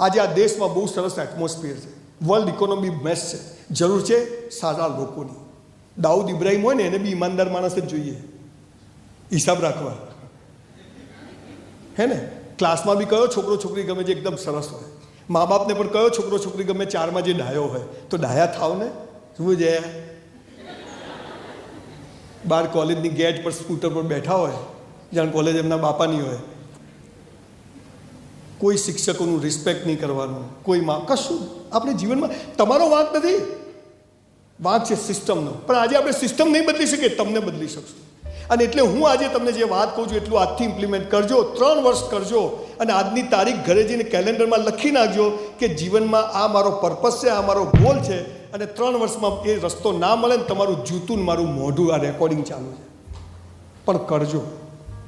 આજે આ દેશમાં બહુ સરસ એટમોસ્ફિયર છે. વર્લ્ડ ઇકોનોમી બેસ્ટ છે. જરૂર છે સારા લોકોની. દાઉદ ઇબ્રાહિમ હોય ને, એને બી ઈમાનદાર માણસ જ જોઈએ. હિસાબ રાખવા. હે ને? ક્લાસમાં બી કયો છોકરો છોકરી ગમે જે એકદમ સરસ હોય. મા બાપને પણ કયો છોકરો છોકરી ગમે ચારમાં જે ડાયો હોય. તો ડાયા થાવ ને? શું છે? બાર કોલેજની ગેટ પર સ્કૂટર પર બેઠા હોય. જાણ કોલેજ એમના બાપાની હોય. કોઈ શિક્ષકોનું રિસ્પેક્ટ નહીં કરવાનું, કોઈ માં, કશું આપણે જીવનમાં, તમારો વાંક નથી. વાંક છે સિસ્ટમનો પણ આજે આપણે સિસ્ટમ નહીં બદલી શકીએ, તમને બદલી શકશું. અને એટલે હું આજે તમને જે વાત કહું છું, એટલું આજથી ઇમ્પ્લિમેન્ટ કરજો, ત્રણ વર્ષ કરજો, અને આજની તારીખ ઘરે જઈને કેલેન્ડરમાં લખી નાખજો કે જીવનમાં આ મારો પર્પસ છે, આ મારો ગોલ છે, અને ત્રણ વર્ષમાં એ રસ્તો ના મળે ને તમારું જૂતું મારું મોઢું આ રેકોર્ડિંગ ચાલુ છે. પણ કરજો.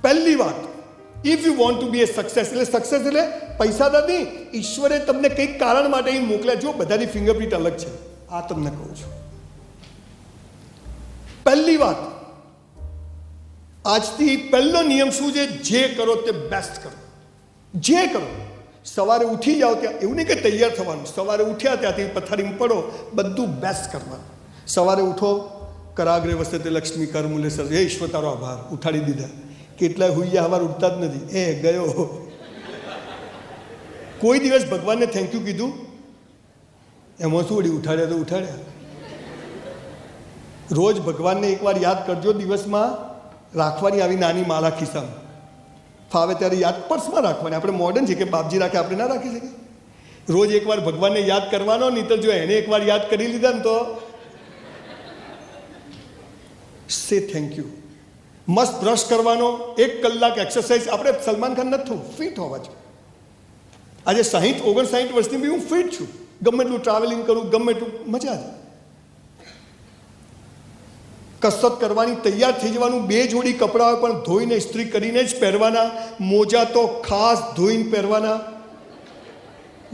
પહેલી વાત if you want to be a success એટલે સક્સેસ એટલે પૈસા નથી ઈશ્વરે તમને કંઈક કારણ માટે અહીં મોકલ્યા જો બધાની ફિંગરપ્રિન્ટ અલગ છે. આ તમને કહું છું. પહેલી વાત, આજથી પહેલો નિયમ શું છે? જે કરો તે બેસ્ટ કરો. જે કરો. સવારે ઉઠી જાઓ ત્યાં, એવું નહીં કે તૈયાર થવાનું. સવારે ઉઠ્યા ત્યાંથી પથારીમાં પડો, બધું બેસ્ટ કરવાનું. સવારે ઉઠો, કરાગ્રે વસતે લક્ષ્મી કર મુલે સર, હે ઈશ્વર, તારો આભાર. ઉઠાડી દીધા. કેટલાય હુઈયા હવાર ઉઠતા જ નથી. એ, ગયો. કોઈ દિવસ ભગવાનને થેન્ક યુ કીધું. એમાં શું વળી ઉઠાડ્યા તો ઉઠાડ્યા. રોજ ભગવાનને એકવાર યાદ કરજો દિવસમાં રાખવાની આવી નાની માળા ખિસ્સામાં. ફાવે ત્યારે યાદ પર્સમાં રાખવાની. આપણે મોડર્ન છે કે બાપજી રાખે આપણે ના રાખી શકીએ. રોજ એકવાર ભગવાનને યાદ કરવાનો નહીં તો જો એને એકવાર યાદ કરી લીધા ને તો. સે થેન્ક યુ મસ્ત બ્રશ કરવાનો, એક કલાક એક્સરસાઇઝ આપણે સલમાન ખાન નથી ફિટ હોવા જોઈએ આજે સાહીઠ ઓગણસાઠ વર્ષની બી હું ફિટ છું. ગમે એટલું ટ્રાવેલિંગ કરું, ગમે એટલું, મજા આવે. કસરત કરવાની, તૈયાર થઈ જવાનું, બે જોડી કપડાં પણ ધોઈને ઇસ્ત્રી કરીને જ પહેરવાના. મોજા તો ખાસ ધોઈને પહેરવાના.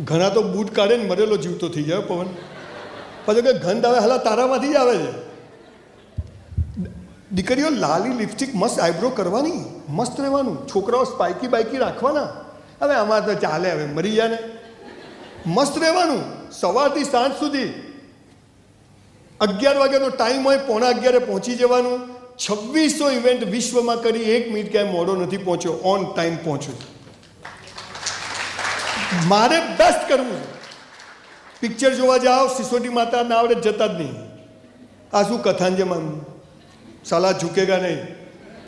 ઘણા તો બૂટ કાઢે ને મરેલો જીવતો થઈ જાય પવન. પછી કે ગંધ આવે, હલા તારામાંથી જ આવે છે. દીકરીઓ લાલી લિપસ્ટિક મસ્ત આઈબ્રો કરવાની, મસ્ત રહેવાનું. છોકરાઓ સ્પાઇકી બાઇકી રાખવાના. હવે આમાં તો ચાલે, હવે મરી જાય ને મસ્ત રહેવાનું. સવારથી સાંજ સુધી અગિયાર વાગ્યાનો ટાઈમ હોય, પોણા અગિયારે પહોંચી જવાનું. છવ્વીસો ઇવેન્ટ વિશ્વમાં કરી, એક મિનિટ ક્યાંય મોડો નથી પહોંચ્યો. ઓન ટાઈમ પહોંચ્યો. મારે બેસ્ટ કરવું. પિક્ચર જોવા જાઓ સિસોટી માતા ના આવડે જતા જ નહીં. આ શું માન સાલા ઝૂકેગા નહીં.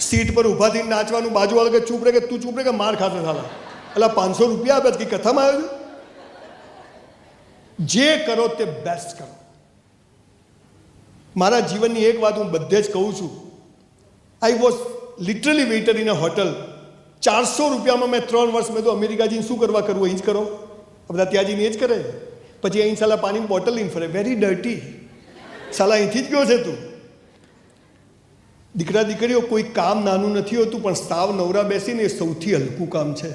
સીટ પર ઊભા થઈને નાચવાનું બાજુવાળો કે ચૂપ રહે કે તું ચૂપ રહે કે માર ખાશે સાલા. એટલે પાંચસો રૂપિયા આપ્યા કે કથામાં આવ્યું જે કરો તે બેસ્ટ કરો. મારા જીવનની એક વાત હું બધે જ કહું છું. I was literally waiter in a hotel ચારસો રૂપિયામાં મેં ત્રણ વર્ષ મેં તો અમેરિકા જઈને શું કરવા કરવું અહીં જ કરો. બધા ત્યાં જઈને એ જ કરે. પછી અહીં સાલા પાણીની બોટલ લઈને ફરે. વેરી ડર્ટી સાલા અહીંથી જ ગયો છે તું. દીકરા દીકરીઓ, કોઈ કામ નાનું નથી હોતું, પણ સાવ નવરા બેસીને એ સૌથી હલકું કામ છે.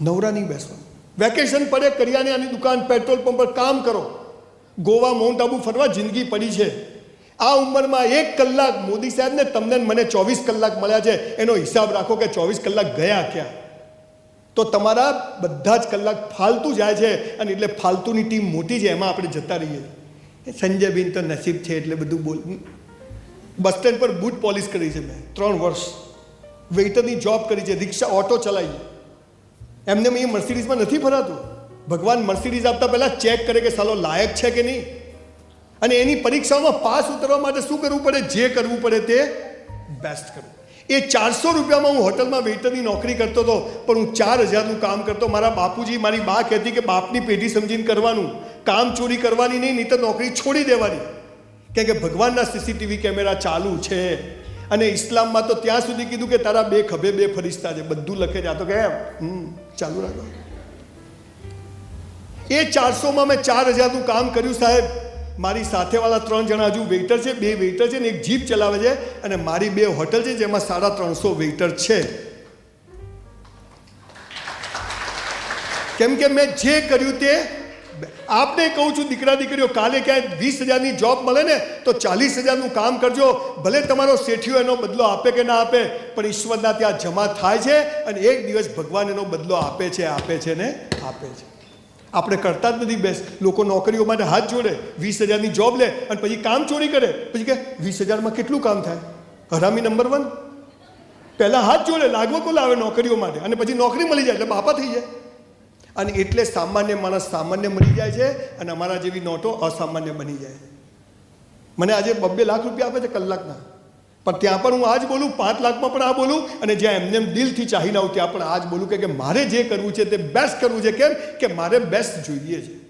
નવરા નહીં બેસવાનું વેકેશન પડે કરિયાણાની દુકાન, પેટ્રોલ પંપ પર કામ કરો. ગોવા, માઉન્ટ આબુ ફરવા જિંદગી પડી છે. આ ઉંમરમાં એક કલાક મોદી સાહેબને તમને મને ચોવીસ કલાક મળ્યા છે. એનો હિસાબ રાખો કે ચોવીસ કલાક ગયા ક્યાં? તો તમારા બધા જ કલાક ફાલતુ જાય છે અને એટલે ફાલતુની ટીમ મોટી છે, એમાં આપણે જતા રહીએ. સંજયબેન તો નસીબ છે એટલે બધું બોલ બસ સ્ટેન્ડ પર બૂટ પોલિશ કરી છે મેં. ત્રણ વર્ષ. વેઇટરની જોબ કરી છે, રિક્ષા, ઓટો ચલાવી. એમને મેં મર્સિડીઝમાં નથી ફરાતું ભગવાન મર્સિડીઝ આપતા પહેલાં ચેક કરે કે સાલો લાયક છે કે નહીં? અને એની પરીક્ષાઓમાં પાસ ઉતરવા માટે શું કરવું પડે, જે કરવું પડે તે બેસ્ટ કરવું એ ચારસો રૂપિયામાં હું હોટલમાં વેઇટરની નોકરી કરતો હતો, પણ હું ચાર હજારનું કામ કરતો. મારા બાપુજી, મારી બા કહેતી કે બાપની પેઢી સમજીને કરવાનું. કામ ચોરી કરવાની નહીં નહીં તો નોકરી છોડી દેવાની. કેમ કે ભગવાનના સીસીટીવી કેમેરા ચાલુ છે. અને ઇસ્લામમાં તો ત્યાં સુધી કીધું કે તારા બે ખભે બે ફરિશ્તા છે. બધું લખે છે. આ તો કે, હમ, ચાલુ રાખો. એ ચારસોમાં મેં ચાર હજારનું કામ કર્યું સાહેબ. મારી સાથેવાળા ત્રણ જણા હજુ વેઇટર છે. બે વેઇટર છે ને એક જીપ ચલાવે છે. અને મારી બે હોટલ છે જેમાં સાડા ત્રણસો વેઇટર છે. કેમ કે મેં જે કર્યું તે આપને કહું છું, દીકરા, દીકરીઓ, કાલે ક્યાંય વીસ હજારની જોબ મળે ને, તો ચાલીસ હજારનું કામ કરજો. ભલે તમારો શેઠિયો એનો બદલો આપે કે ના આપે, પણ ઈશ્વરના ત્યાં જમા થાય છે અને એક દિવસ ભગવાન એનો બદલો આપે છે આપે છે ને આપે છે. આપણે કરતા જ નથી બેસ. લોકો નોકરીઓ માટે હાથ જોડે. વીસ હજારની જોબ લે અને પછી કામ ચોરી કરે. પછી કે, વીસ હજારમાં કેટલું કામ થાય? હરામી નંબર વન પહેલાં હાથ જોડે, લાગવકો લાવે નોકરીઓ માટે અને પછી નોકરી મળી જાય એટલે બાપા થઈ જાય. અને એટલે સામાન્ય માણસ સામાન્ય મળી જાય છે અને અમારા જેવી નોટો અસામાન્ય બની જાય છે. મને આજે બબ્બે લાખ રૂપિયા આપે છે કલાકના. પણ ત્યાં પણ હું આજ બોલું, પાંચ લાખમાં પણ આ બોલું અને જ્યાં એમને એમ દિલથી ચાહીને આવું ત્યાં પણ આજ બોલું કે મારે જે કરવું છે તે બેસ્ટ કરવું છે કેમ? કે મારે બેસ્ટ જોઈએ છે.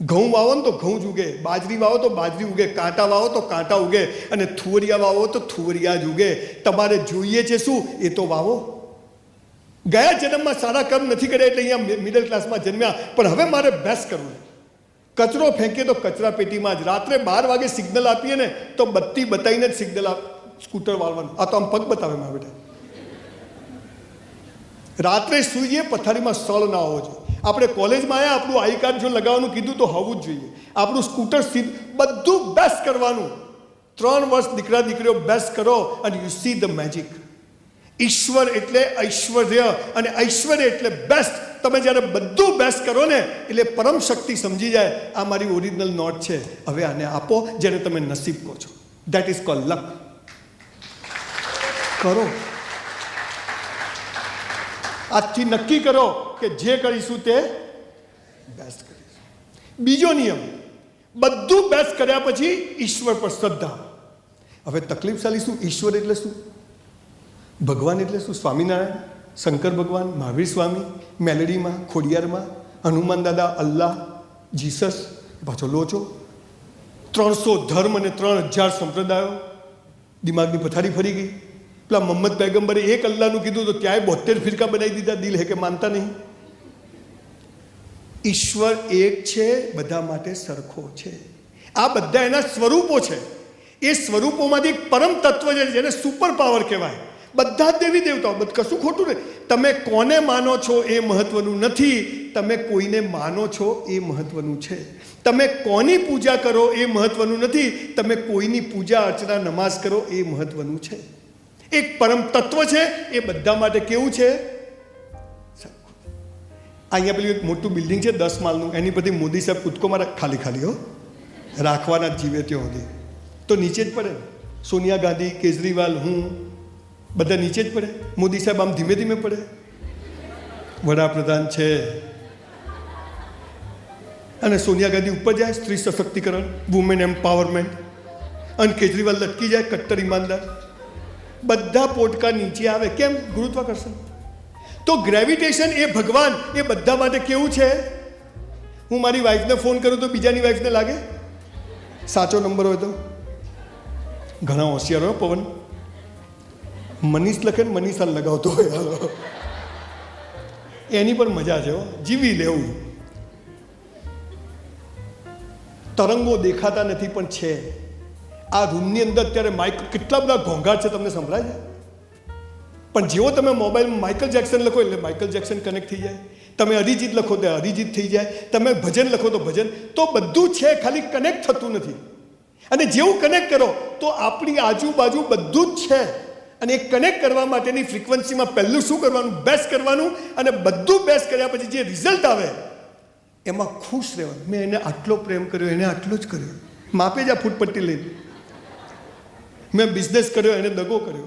ઘઉં વાવો ને તો ઘઉં જ ઉગે, બાજરી વાવો તો બાજરી ઉગે, કાંટા વાવો તો કાંટા ઉગે અને થુવરિયા વાવો તો થુવરિયા જ ઉગે. તમારે જોઈએ છે શું? એ તો વાવો. ગયા જન્મમાં સારા કર્મ નથી કર્યા એટલે અહીંયા મિડલ ક્લાસમાં જન્મ્યા. પણ હવે મારે બેસ્ટ કરવું કચરો ફેંકીએ તો કચરા પેટીમાં જ. રાત્રે બાર વાગે સિગ્નલ આપીએ ને તો બત્તી બતાવીને જ સિગ્નલ આપ સ્કૂટર વાળવાનું. આ તો આમ પગ બતાવે મારા બેટા. રાત્રે સૂઈએ પથારીમાં સ્થળ ના હોવો જોઈએ. આપણે કોલેજમાં આવ્યા આપણું આઈ કાર્ડ જો લગાવવાનું કીધું તો હોવું જ જોઈએ. આપણું સ્કૂટર સીધ, બધું બેસ્ટ કરવાનું. ત્રણ વર્ષ દીકરા દીકરીઓ બેસ્ટ કરો અને યુ સી ધ મેજિક ઈશ્વર એટલે ઐશ્વર્ય અને ઐશ્વર્ય એટલે બેસ્ટ તમે જ્યારે બધું બેસ્ટ કરો ને, એટલે પરમ શક્તિ સમજી જાય. આ મારી ઓરિજિનલ નોટ છે. હવે આને આપો, જેને તમે નસીબ કહો છો. દેટ ઇઝ કોલ લક કરો. આજથી નક્કી કરો કે જે કરીશું તે બેસ્ટ કરીશું. બીજો નિયમ, બધું બેસ્ટ કર્યા પછી ઈશ્વર પર શ્રદ્ધા. હવે તકલીફ શું? ઈશ્વર એટલે શું? ભગવાન એટલે શું? સ્વામિનારાયણ? શંકર ભગવાન? મહાવીર સ્વામી? મેલડીમાં? ખોડિયારમાં? હનુમાન દાદા, અલ્લાહ, જીસસ? પાછો લોચો ત્રણસો ધર્મ અને ત્રણ હજાર સંપ્રદાયો દિમાગની પથારી ફરી ગઈ. પેલા મોહમ્મદ પૈગંબરે એક અલ્લાહનું કીધું તો ત્યાંય બોતેર ફિરકા બનાવી દીધા. દિલ હે કે માનતા નહીં. ઈશ્વર એક છે, બધા માટે સરખો છે. આ બધા એના સ્વરૂપો છે. એ સ્વરૂપોમાંથી એક પરમ તત્વ છે જેને સુપર પાવર કહેવાય. બધા જ દેવી દેવતાઓ, બધું કશું ખોટું નહીં. તમે કોને માનો છો એ મહત્વનું નથી, તમે કોઈને માનો છો એ મહત્વનું છે. તમે કોની પૂજા કરો એ મહત્વનું નથી, તમે કોઈની પૂજા અર્ચના નમાઝ કરો એ મહત્વનું છે. એક પરમ તત્વ છે, એ બધા માટે કેવું છે? અહીંયા પેલું એક મોટું બિલ્ડિંગ છે, દસ માળનું. એની બધી મોદી સાહેબ કૂદકો મારા ખાલી ખાલી, હો. રાખવાના જીવે ત્યાં સુધી. તો નીચે જ પડે. સોનિયા ગાંધી, કેજરીવાલ, હું બધા નીચે જ પડે. મોદી સાહેબ આમ ધીમે ધીમે પડે. વડાપ્રધાન છે. અને સોનિયા ગાંધી ઉપર જાય, સ્ત્રી સશક્તિકરણ વુમેન એમ્પાવરમેન્ટ અને કેજરીવાલ લટકી જાય, કટ્ટર ઈમાનદાર. બધા પોટકા નીચે આવે. કેમ? ગુરુત્વાકર્ષણ. તો ગ્રેવિટેશન એ ભગવાન, એ બધા માટે કેવું છે? હું મારી વાઈફને ફોન કરું તો બીજાની વાઈફને લાગે? સાચો નંબર હોય તો. ઘણા હોશિયાર હોય પવન. મનીષ લખે ને મનીષા લગાવતો હોય એની પણ મજા છે જીવી લેવું. તરંગો દેખાતા નથી પણ છે. આ રૂમની અંદર અત્યારે માઇક કેટલા બધા ઘોંઘાટ છે તમને સંભળાય છે? પણ જેવો તમે મોબાઈલમાં માઇકલ જેક્સન લખો એટલે માઇકલ જેક્સન કનેક્ટ થઈ જાય. તમે અરિજીત લખો તો અરિજીત થઈ જાય. તમે ભજન લખો તો ભજન. તો બધું છે, ખાલી કનેક્ટ થતું નથી. અને જેવું કનેક્ટ કરો તો આપણી આજુબાજુ બધું જ છે. અને એ કનેક્ટ કરવા માટેની ફ્રિકવન્સીમાં પહેલું શું કરવાનું બેસ્ટ કરવાનું અને બધું બેસ્ટ કર્યા પછી જે રિઝલ્ટ આવે, એમાં ખુશ રહેવાનું. મેં એને આટલો પ્રેમ કર્યો, એને આટલો જ કર્યો. માપે જ આ ફૂટપટ્ટી લઈને. મેં બિઝનેસ કર્યો, એને દગો કર્યો.